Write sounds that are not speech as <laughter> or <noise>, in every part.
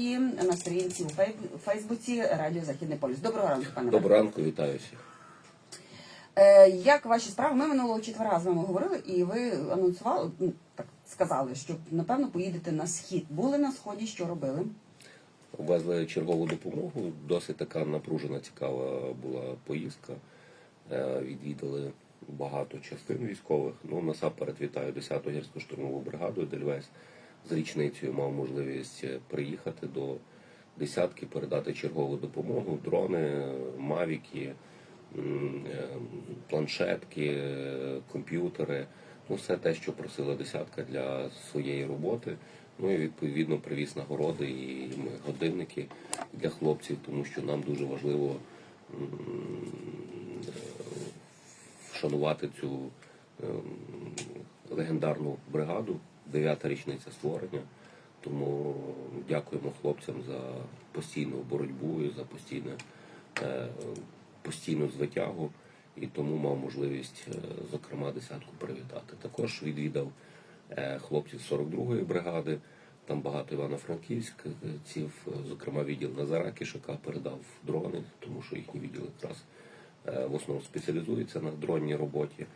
І на сторінці у Фейсбуці Радіо Західний полюс. Доброго ранку, пане. Доброго ранку, вітаю всіх. Е, як ваші справи? Ми минулого четверга з вами говорили, і ви анонсували, ну, так сказали, що напевно поїдете на схід. Були на сході, що робили? Везли чергову допомогу. Досить така напружена, цікава була поїздка. Е, Відвідали багато частин військових. Ну, насамперед вітаю 10-ту гірську штурмову бригаду Дельвес. З річницею мав можливість е, приїхати до десятки, передати чергову допомогу, дрони, мавіки, е, планшетки, е, комп'ютери. Ну, все те, що просила десятка для своєї роботи. Ну і відповідно привіз нагороди і годинники для хлопців, тому що нам дуже важливо вшанувати цю ем, легендарну бригаду, дев'ята річниця створення. Тому дякуємо хлопцям за постійну боротьбу і за постійне, е, постійну звитягу. І тому мав можливість, е, зокрема, десятку привітати. Також відвідав е, хлопців 42-ї бригади. Там багато івано-франківськців, зокрема відділ Назара Кишака передав дрони, тому що їхні відділи якраз в основному спеціалізуються на дронній роботі.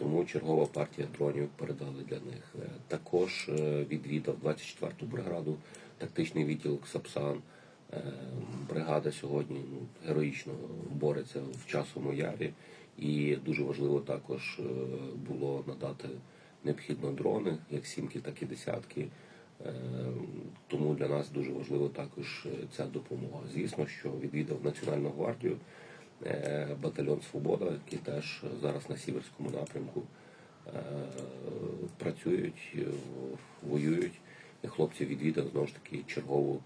Тому чергова партія дронів передали для них. Е, Також е, відвідав 24-ту бригаду, тактичний відділ Ксапсан. Е, Бригада сьогодні ну, героїчно бореться в часовому ярі, і дуже важливо також було надати необхідно дрони, як сімки, так і десятки. Тому для нас дуже важливо також ця допомога. Звісно, що відвідав Національну гвардію, батальйон Свобода, які теж зараз на сіверському напрямку е, працюють, е, воюють. І хлопці відвідав знову ж таки чергову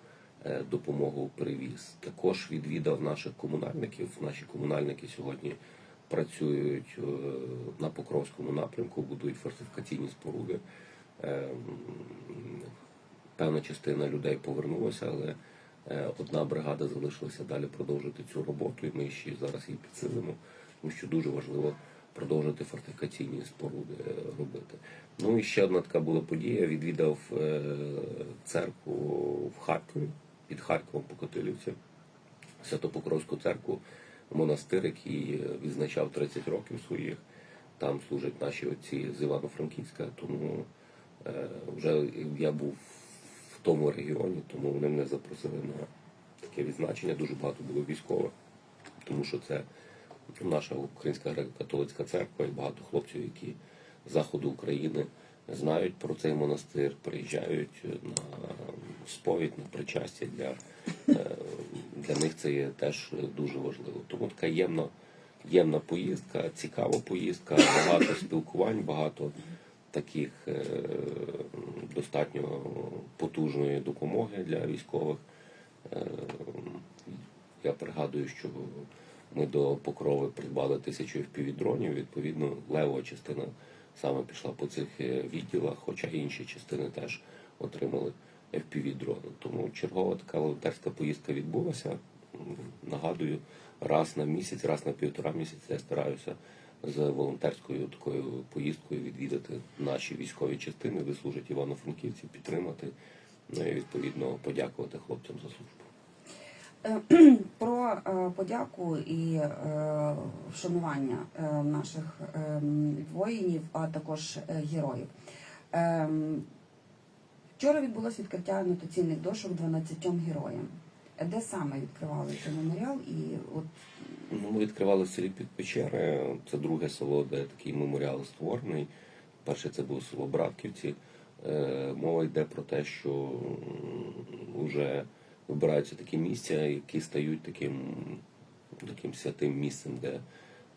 е, допомогу привіз. Також відвідав наших комунальників. Наші комунальники сьогодні працюють е, на Покровському напрямку, будують фортифікаційні споруди. Е, Певна частина людей повернулася, але е, одна бригада залишилася далі продовжити цю роботу, і ми ще зараз її підсилимо, тому що дуже важливо продовжити фортифікаційні споруди е, робити. Ну і ще одна така була подія. Відвідав е, церкву в Харкові під Харковом по Котилівці, Святопокровську церкву, монастир, який відзначав 30 років своїх. Там служать наші отці з Івано-Франківська, тому е, вже я був тому регіоні, тому вони мене запросили на таке відзначення. Дуже багато було військових, тому що це наша українська греко-католицька церква і багато хлопців, які з заходу України знають про цей монастир, приїжджають на сповідь, на причастя для, е, для них це є теж дуже важливо. Тому така ємна, ємна поїздка, цікава поїздка, багато спілкувань, багато таких е, достатньо потужної допомоги для військових. Е, Я пригадую, що ми до покрови придбали тисячу FPV-дронів, відповідно, левова частина саме пішла по цих е, відділах, хоча інші частини теж отримали FPV-дрони. Тому чергова така волонтерська поїздка відбулася. Нагадую, раз на місяць, раз на півтора місяця я стараюся з волонтерською такою поїздкою відвідати наші військові частини, де служать івано-франківці, підтримати, ну і відповідно подякувати хлопцям за службу. Е, <clears throat> Про е, подяку і е, вшанування наших воїнів, а також героїв. Вчора відбулося відкриття анотаційних дошок 12 героям. Де саме відкривали цей меморіал? І от Ми відкривали селі Підпечери. Це друге село, де такий меморіал створений. Перше це було село Братківці. Е, Мова йде про те, що вже вибираються такі місця, які стають таким, таким святим місцем, де,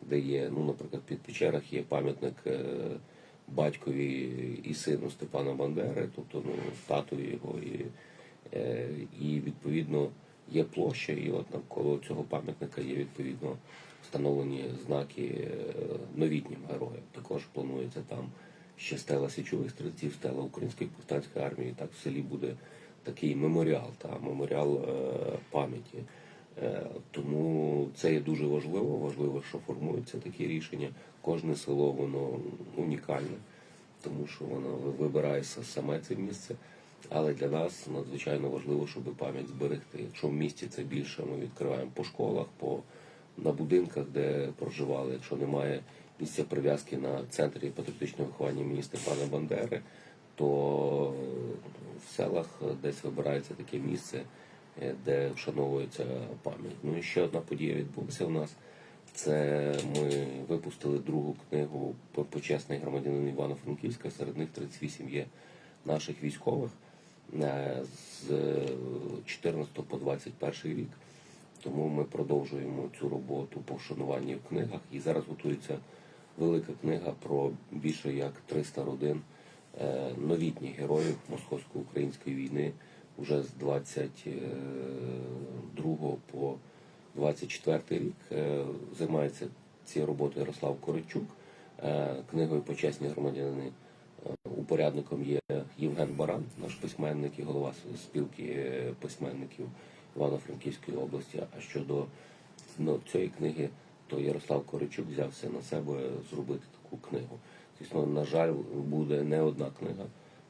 де є, ну, наприклад, під Печерах є пам'ятник е, батькові і сину Степана Бандери, тобто ну, татові його. І, е, і відповідно є площа, і от навколо цього пам'ятника є відповідно встановлені знаки е, новітнім героям. Також планується там ще стела січових стрільців, стела Української повстанської армії. Так в селі буде такий меморіал, та меморіал е, пам'яті. Е, Тому це є дуже важливо. Важливо, що формуються такі рішення. Кожне село воно унікальне, тому що воно вибирає саме це місце. Але для нас надзвичайно важливо, щоб пам'ять зберегти. Якщо в місті це більше, ми відкриваємо по школах, по на будинках, де проживали. Якщо немає місця прив'язки на центрі патріотичного виховання імені Степана Бандери, то в селах десь вибирається таке місце, е, де вшановується пам'ять. Ну і ще одна подія відбулася у нас. Це ми випустили другу книгу «По- Почесний громадянин Івано-Франківська. Серед них 38 є наших військових з 14 по 21 рік. Тому ми продовжуємо цю роботу по вшануванні в книгах. І зараз готується велика книга про більше як 300 родин е, новітніх героїв московсько-української війни вже з 22 по 24 рік. Е, Займається цією роботою Ярослав Коричук. Е, Книгою Почесні громадянини Е, упорядником є Євген Баран, наш письменник і голова спілки письменників Івано-Франківської області. А щодо ну, цієї книги, то Ярослав Коричук взявся на себе зробити таку книгу. Звісно, на жаль, буде не одна книга,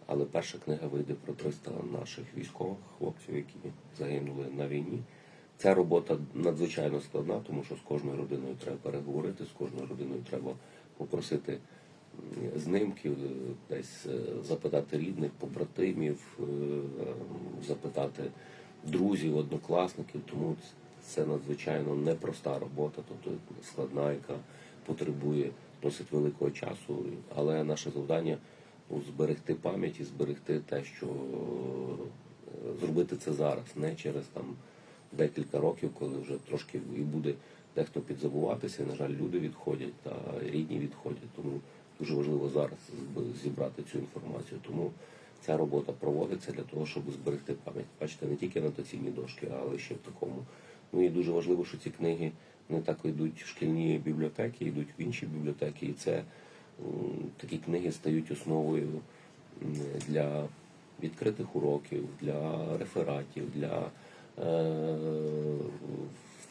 але перша книга вийде про 300 наших військових хлопців, які загинули на війні. Ця робота надзвичайно складна, тому що з кожною родиною треба переговорити, з кожною родиною треба попросити знимків, е, десь е, запитати рідних, побратимів, е, запитати друзів, однокласників. Тому це надзвичайно непроста робота, тобто складна, яка потребує досить великого часу. Але наше завдання ну, зберегти пам'ять і зберегти те, що зробити це зараз, не через там декілька років, коли вже трошки і буде дехто підзабуватися. На жаль, люди відходять та рідні відходять. Тому дуже важливо зараз зібрати цю інформацію. Тому ця робота проводиться для того, щоб зберегти пам'ять. Бачите, не тільки анотаційні дошки, але ще в такому. Ну і дуже важливо, що ці книги не так йдуть в шкільні бібліотеки, йдуть в інші бібліотеки, і це такі книги стають основою для відкритих уроків, для рефератів, для е,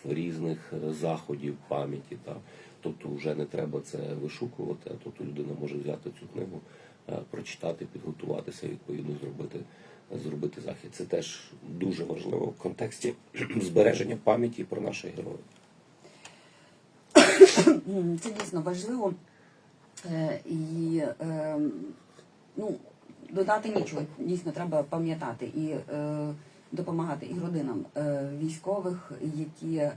різних заходів пам'яті. Та. Тобто вже не треба це вишукувати, а тобто людина може взяти цю книгу, е, прочитати, підготуватися, відповідно зробити, зробити захід. Це теж дуже важливо в контексті <clears throat> збереження пам'яті про наших героїв. <clears throat> Це дійсно важливо. Е, І е, ну, додати нічого. Дійсно, треба пам'ятати і допомагати і родинам військових, які е,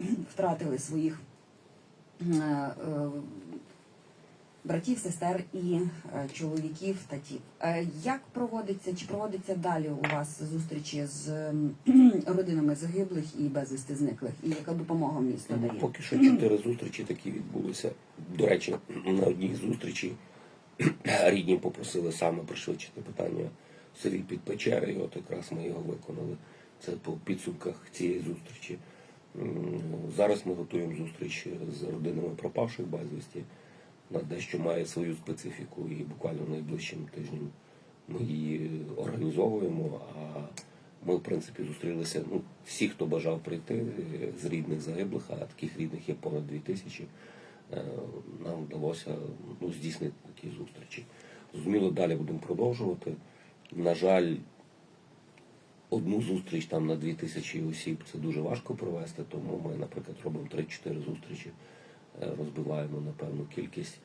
<clears throat> втратили своїх братів, сестер і е, чоловіків, татів. Е, Як проводиться, чи проводиться далі у вас зустрічі з <clears throat> родинами загиблих і безвісти зниклих? І яка допомога місто дає? Поки що чотири зустрічі такі відбулися. До речі, <clears throat> на одній зустрічі <clears throat> рідні попросили саме пришвидшити питання селі під Печери, і от якраз ми його виконали. Це по підсумках цієї зустрічі. Зараз ми готуємо зустріч з родинами пропавших безвісті. Вона дещо має свою специфіку, і буквально найближчим тижнем ми її організовуємо. А ми, в принципі, зустрілися. Ну, всі, хто бажав прийти з рідних загиблих, а таких рідних є понад дві тисячі. е, Нам вдалося ну, здійснити такі зустрічі. Зрозуміло, далі будемо продовжувати. На жаль, одну зустріч там на дві тисячі осіб це дуже важко провести, тому ми, наприклад, робимо 3-4 зустрічі, е, розбиваємо на певну кількість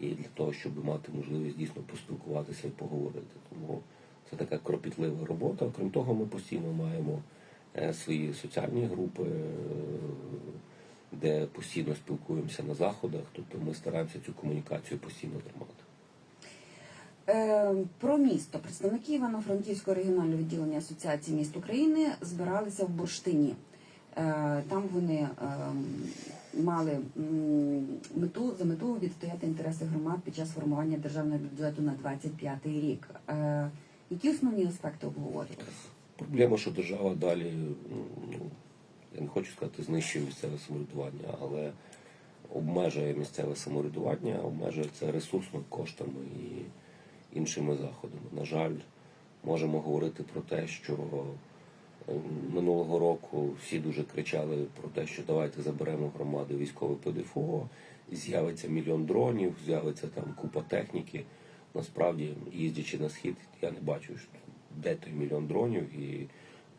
і для того, щоб мати можливість дійсно поспілкуватися і поговорити. Тому це така кропітлива робота. Крім того, ми постійно маємо е, свої соціальні групи, е, де постійно спілкуємося на заходах. Тобто ми стараємося цю комунікацію постійно тримати. Е, Про місто представники Івано-Франківського регіонального відділення Асоціації міст України збиралися в Бурштині. Е, Там вони ем, мали мету за мету відстояти інтереси громад під час формування державного бюджету на 25 рік. Е, Які основні аспекти обговорювалися? Проблема, що держава далі, ну, я не хочу сказати, знищує місцеве самоврядування, але обмежує місцеве самоврядування, обмежує це ресурсно коштами і іншими заходами. На жаль, можемо говорити про те, що е, минулого року всі дуже кричали про те, що давайте заберемо громади військове ПДФО, з'явиться мільйон дронів, з'явиться там купа техніки. насправді, їздячи на схід, я не бачу, де той мільйон дронів, і,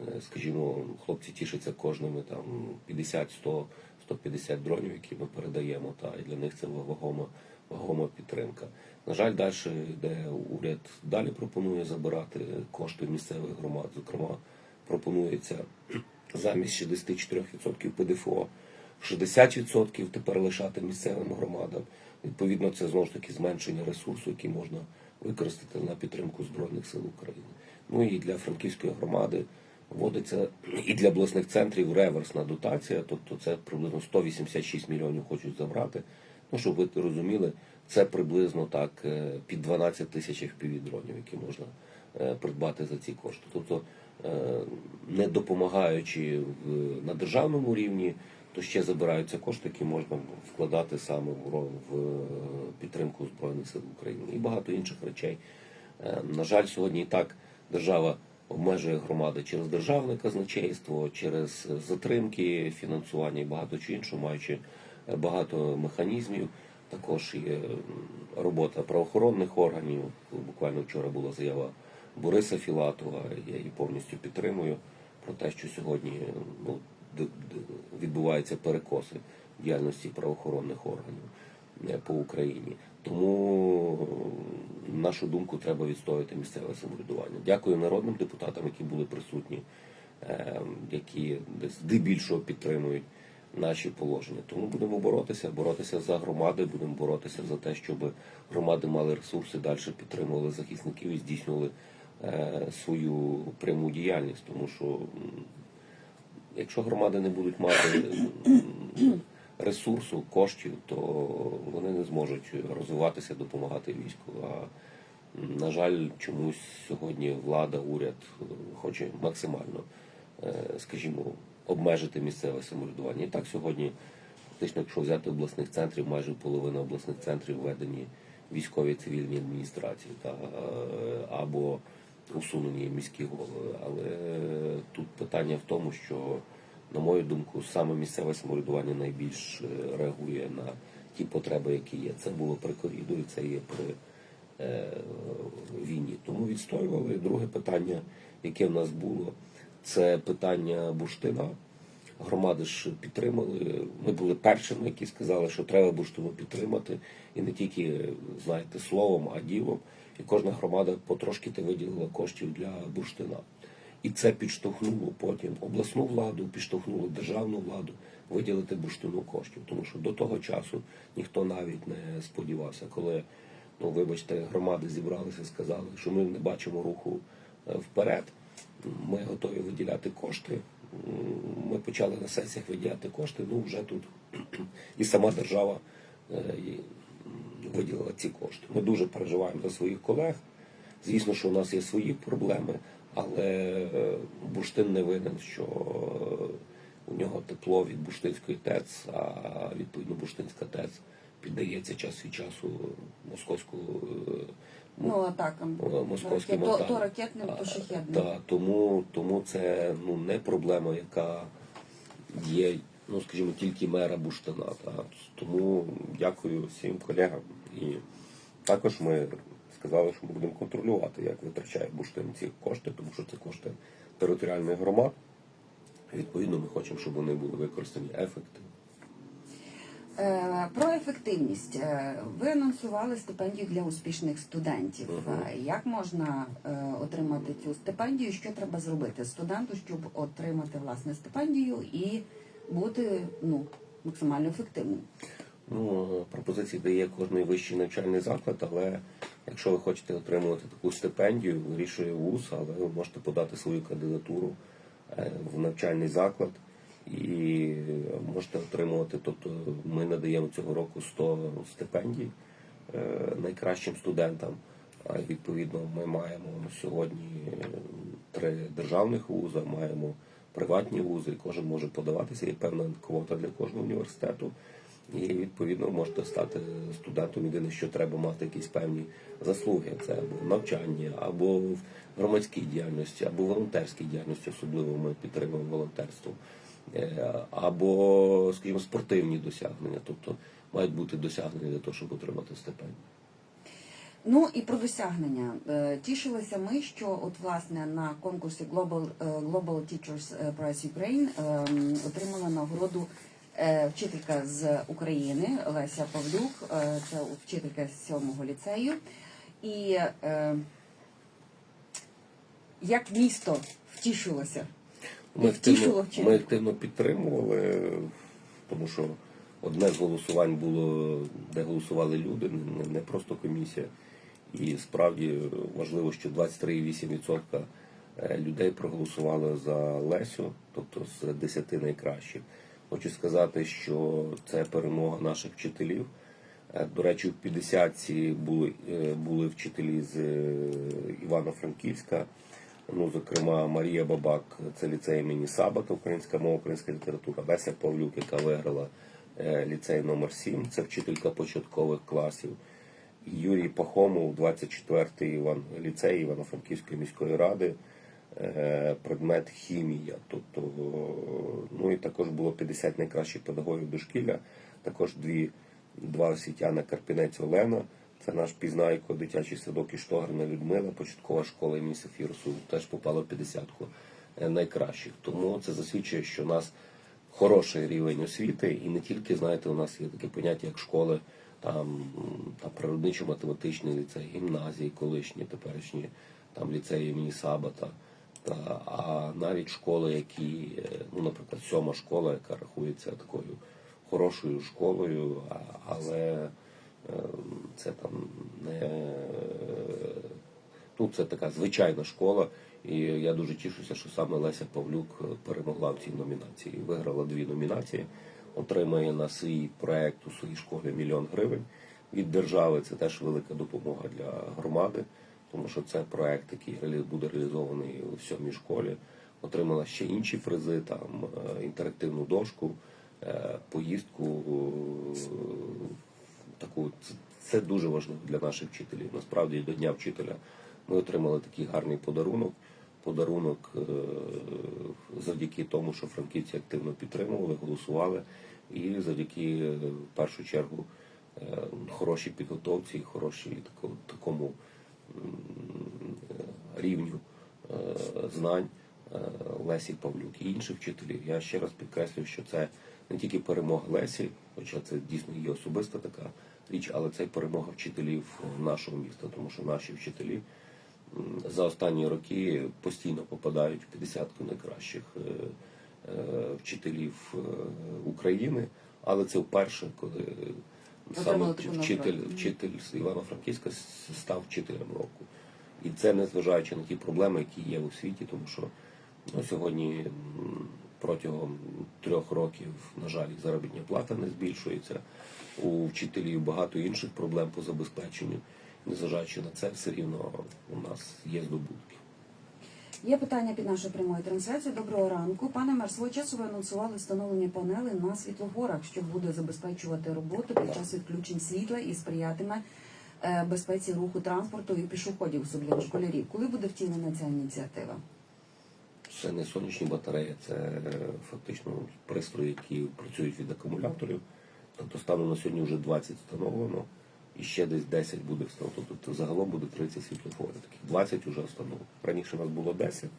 е, скажімо, хлопці тішаться кожними там 50, 100, 150 дронів, які ми передаємо, та і для них це вагома, вагома підтримка. На жаль, далі йде уряд далі пропонує забирати кошти місцевих громад. Зокрема, пропонується замість 64% ПДФО 60% тепер лишати місцевим громадам. Відповідно, це знову ж таки зменшення ресурсу, який можна використати на підтримку Збройних сил України. Ну і для Франківської громади вводиться і для обласних центрів реверсна дотація, тобто це приблизно 186 мільйонів хочуть забрати. Ну, щоб ви розуміли, це приблизно так е, під 12 тисяч FPV-дронів, які можна е, придбати за ці кошти. Тобто, е, не допомагаючи на державному рівні, то ще забираються кошти, які можна вкладати саме в, підтримку Збройних сил України і багато інших речей. На жаль, сьогодні і так держава обмежує громади через державне казначейство, через затримки фінансування і багато чого іншого, маючи багато механізмів. Також є робота правоохоронних органів. Буквально вчора була заява Бориса Філатова. Я її повністю підтримую про те, що сьогодні ну, відбуваються перекоси діяльності правоохоронних органів е, по Україні. Тому нашу думку треба відстояти місцеве самоврядування. Дякую народним депутатам, які були присутні, е, які здебільшого підтримують наші положення. Тому будемо боротися, боротися за громади, будемо боротися за те, щоб громади мали ресурси, далі підтримували захисників і здійснювали е, свою пряму діяльність, тому що якщо громади не будуть мати ресурсу, коштів, то вони не зможуть розвиватися, допомагати війську. А на жаль, чомусь сьогодні влада, уряд хоче максимально, е, скажімо, обмежити місцеве самоврядування. І так сьогодні, фактично, якщо взяти обласних центрів, майже половина обласних центрів введені військові цивільні адміністрації та, е, або усунені міські голови. Але тут питання в тому, що, на мою думку, саме місцеве самоврядування найбільш е, реагує на ті потреби, які є. Це було при ковіду і це є при е, війні. Тому відстоювали. Друге питання, яке в нас було, це питання бурштина. Громади ж підтримали. Ми були першими, які сказали, що треба бурштину підтримати. І не тільки, знаєте, словом, а ділом. І кожна громада потрошки те виділила коштів для бурштина. І це підштовхнуло потім обласну владу, підштовхнуло державну владу виділити бурштину коштів. Тому що до того часу ніхто навіть не сподівався, коли, ну вибачте, громади зібралися, сказали, що ми не бачимо руху е, вперед. Ми готові виділяти кошти. Ми почали на сесіях виділяти кошти. Ну вже тут <clears throat> і сама держава е, виділила ці кошти. Ми дуже переживаємо за своїх колег. Звісно, що у нас є свої проблеми, але е, бурштин не винен, що е, у нього тепло від бурштинської ТЕЦ, а відповідно бурштинська ТЕЦ піддається час від часу московську е, Ну атакам Е, московський Ракет- то, то ракетним, то шахедним. Так, тому, тому це ну, не проблема, яка є, ну скажімо, тільки мера Буштина. Та. Тому дякую всім колегам. І також ми сказали, що ми будемо контролювати, як витрачає Буштин ці кошти, тому що це кошти територіальних громад. Відповідно, ми хочемо, щоб вони були використані ефективно. Е, Про ефективність. Е, Ви анонсували стипендію для успішних студентів. Е, Як можна отримати цю стипендію? Що треба зробити студенту, щоб отримати власне стипендію і бути ну, максимально ефективним? Ну, пропозиції дає кожний вищий навчальний заклад, але якщо ви хочете отримувати таку стипендію, вирішує вуз, але ви можете подати свою кандидатуру в навчальний заклад і можете отримувати. Тобто ми надаємо цього року 100 стипендій е, найкращим студентам. А відповідно, ми маємо сьогодні е, три державних вузи, маємо приватні вузи, кожен може подаватися. Є певна квота для кожного університету. І відповідно можете стати студентом. Єдине, що треба мати якісь певні заслуги. Це або навчання, або в громадській діяльності, або волонтерській діяльності, особливо ми підтримуємо волонтерство, Е, або, скажімо, спортивні досягнення. Тобто мають бути досягнення для того, щоб отримати стипендію. Ну і про досягнення. Е, Тішилися ми, що от власне на конкурсі Global, е, Global Teachers е, Prize Ukraine отримала нагороду е, вчителька з України Леся Павлюк, е, це вчителька з сьомого ліцею. І е, як місто втішилося. Ми активно, ми активно підтримували, тому що одне з голосувань було, де голосували люди, не, просто комісія. І справді важливо, що 23,8% е, людей проголосували за Лесю, тобто з 10 найкращих. Хочу сказати, що це перемога наших вчителів. Е, До речі, в 50-ці були, е, були вчителі з Івано-Франківська. Ну, зокрема, Марія Бабак, це ліцей імені Сабата, українська мова, українська література, Леся Павлюк, яка виграла е, ліцей номер 7 це вчителька початкових класів. Юрій Пахомов, 24-й Іван, ліцей Івано-Франківської міської ради, е, предмет хімія. Тобто, ну і також було 50 найкращих педагогів дошкілля, також дві, два освітяна Карпінець Олена, це наш пізнайко, дитячий садок і Штогрина Людмила, початкова школа імені Сафірусу, теж попала в 50-ку е, найкращих. Тому це засвідчує, що у нас хороший рівень освіти, і не тільки, знаєте, у нас є таке поняття, як школи, там, там природничо-математичний ліцей, гімназії, колишні, теперішні, там ліцеї імені Сабата. Та, а навіть школи, які, е, ну, наприклад, сьома школа, яка рахується такою хорошою школою, але е, це там не ну, це така звичайна школа. І я дуже тішуся, що саме Леся Павлюк перемогла в цій номінації. Виграла дві номінації, отримає на свій проект у своїй школі мільйон гривень від держави. Це теж велика допомога для громади, тому що це проект, який буде реалізований у сьомій школі. Отримала ще інші призи, там е, інтерактивну дошку, е, поїздку е, таку. Це, дуже важливо для наших вчителів. Насправді до Дня вчителя ми отримали такий гарний подарунок. Подарунок е, завдяки тому, що франківці активно підтримували, голосували, і завдяки е, в першу чергу е, хорошій підготовці, хорошій такому рівню знань Лесі Павлюк і інших вчителів. Я ще раз підкреслюю, що це не тільки перемога Лесі, хоча це дійсно її особиста така річ, але це перемога вчителів нашого міста, тому що наші вчителі за останні роки постійно попадають в піддесятку найкращих е, е, вчителів е, України, але це вперше, коли саме вчитель, вчитель з Івано-Франківська став вчителем року. І це незважаючи на ті проблеми, які є у світі, тому що ну, сьогодні протягом трьох років, на жаль, заробітня плата не збільшується. У вчителів багато інших проблем по забезпеченню. Незважаючи на це, все рівно у нас є здобутки. Є питання під нашою прямою трансляцією. Доброго ранку. Пане мер, свого часу ви анонсували встановлення панелей на світлогорах, що буде забезпечувати роботу під час відключень світла і сприятиме е, безпеці руху транспорту і пішоходів, особливо школярів. Коли буде втілена ця ініціатива? Це не сонячні батареї, це е, фактично пристрої, які працюють від акумуляторів. Тобто станом на сьогодні вже 20 встановлено, і ще десь 10 буде встановлено. Тобто загалом буде 30 світлофорів. Таких 20 вже встановлено. Раніше у нас було 10,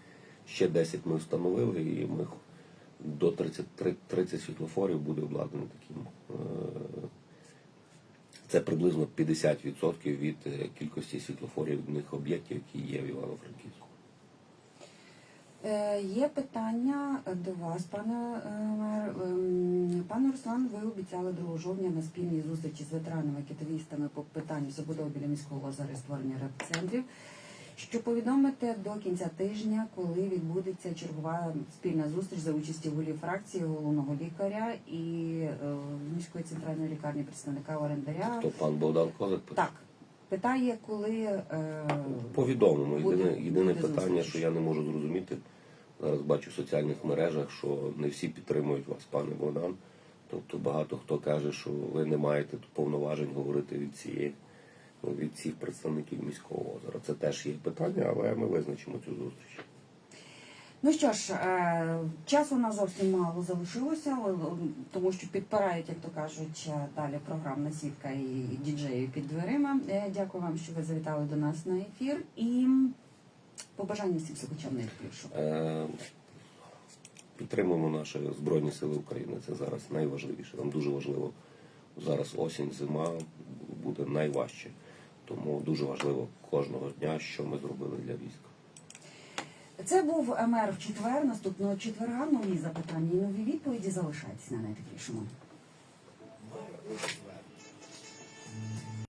ще 10 ми встановили, і ми до 30, 30 світлофорів буде обладнано таким. е, Це приблизно 50% від е, кількості світлофорів об'єктів, які є в Івано-Франківську. Е, Є питання до вас, пане е, мер. Ем, Пане Руслан, ви обіцяли 2 жовтня на спільній зустрічі з ветеранами китовістами по питанню забудови біля міського озера створення реп-центрів. Що повідомите до кінця тижня, коли відбудеться чергова спільна зустріч за участі голів фракції, головного лікаря і е, міської центральної лікарні представника орендаря. То пан Богдан Козак. Так, питає, коли е, Повідомимо. Єдине, єдине питання, зустріч. що я не можу зрозуміти. Зараз бачу в соціальних мережах, що не всі підтримують вас, пане Богдан. Тобто багато хто каже, що ви не маєте повноважень говорити від цієї від всіх представників міського озера. Це теж є питання, але ми визначимо цю зустріч. Ну що ж, е, часу у нас зовсім мало залишилося, тому що підпирають, як то кажуть, е, далі програмна сітка і діджеї під дверима. Е, Дякую вам, що ви завітали до нас на ефір і побажання всім слухачам на Підтримуємо наші Збройні Сили України. Це зараз найважливіше. Нам дуже важливо. Зараз осінь, зима буде найважче. Тому дуже важливо кожного дня, що ми зробили для війська. Це був МР в четвер. Наступного четверга нові запитання і нові відповіді залишайтесь на найтеплішому.